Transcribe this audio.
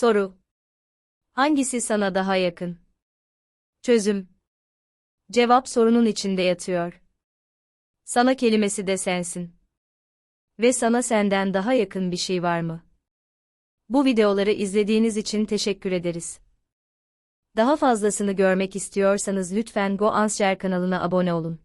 Soru. Hangisi sana daha yakın? Çözüm. Cevap sorunun içinde yatıyor. Sana kelimesi de sensin. Ve sana senden daha yakın bir şey var mı? Bu videoları izlediğiniz için teşekkür ederiz. Daha fazlasını görmek istiyorsanız lütfen Go Answer kanalına abone olun.